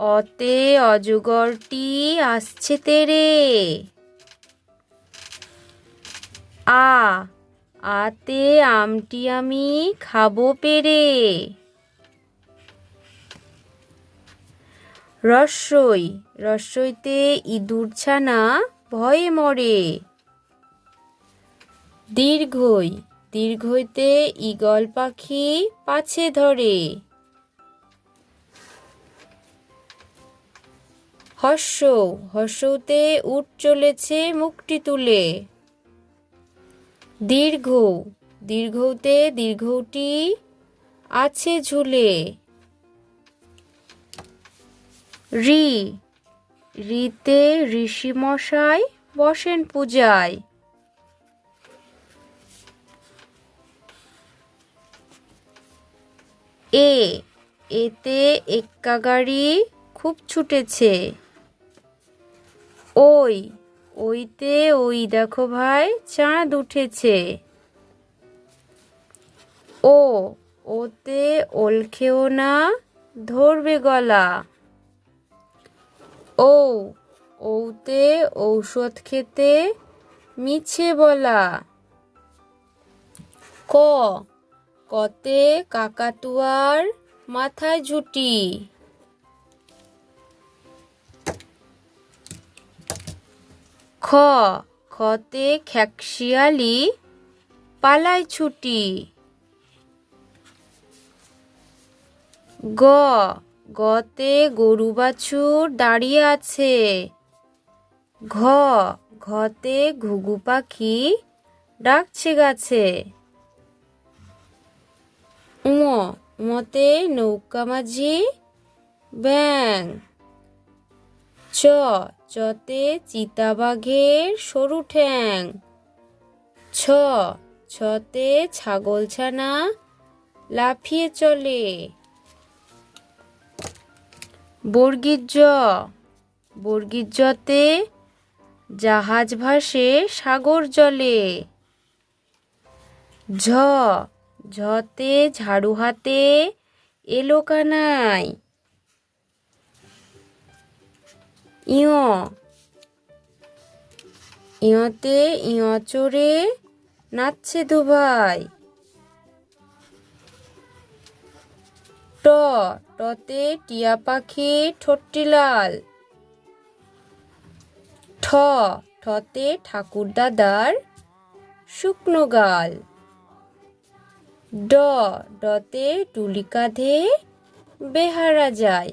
অতে অজগরটি আসছে তেরে। আ, আতে আমটি আমি খাব পেরে। রস্যই রস্যইতে ইঁদুর ছানা ভয়ে মরে। দীর্ঘই, দীর্ঘইতে ঈগল পাখি পাছে ধরে। হর্ষ, হর্ষতে উঠ চলেছে মুখটি তুলে। দীর্ঘ, দীর্ঘতে দীর্ঘটি আছে ঝুলে। রি, রিতে ঋষি মশাই বসেন পূজায়। এ, এতে এক্কা গাড়ি খুব ছুটেছে। ওই, ওইতে ওই দেখো ভাই, চাঁদ উঠেছে। ও, ওতে ওল খেও না, ধরবে গলা। ও, ওতে ঔষধ খেতে মিছে বলা। ক, কতে কাকাতুয়ার মাথায় ঝুটি। খ। খতে খ্যাকশিয়ালি পালায় ছুটি। গ। গতে গরু বাছুর দাঁড়িয়ে আছে। ঘ। ঘতে ঘুঘু পাখি ডাকছে গাছে। উম উমতে নৌকা মাঝি ব্যাং চ চতে চিতাবাঘের সরু ঠ্যাং। ছ ছতে ছাগলছানা লাফিয়ে চলে। বর্গীর জ বর্গীর জতে জাহাজ ভাসে সাগর জলে। ঝ, ঝতে ঝাড়ু হাতে এলো কানাই ইয়। ইয়তে ইয় চড়ে নাচছে দুভাই। ট, টতে টিয়া পাখি ঠোঁটটি লাল। ঠ, ঠতে ঠাকুর দাদার শুকনো গাল। ড, ডতে টুলি কাঁধে বেহারা যায়।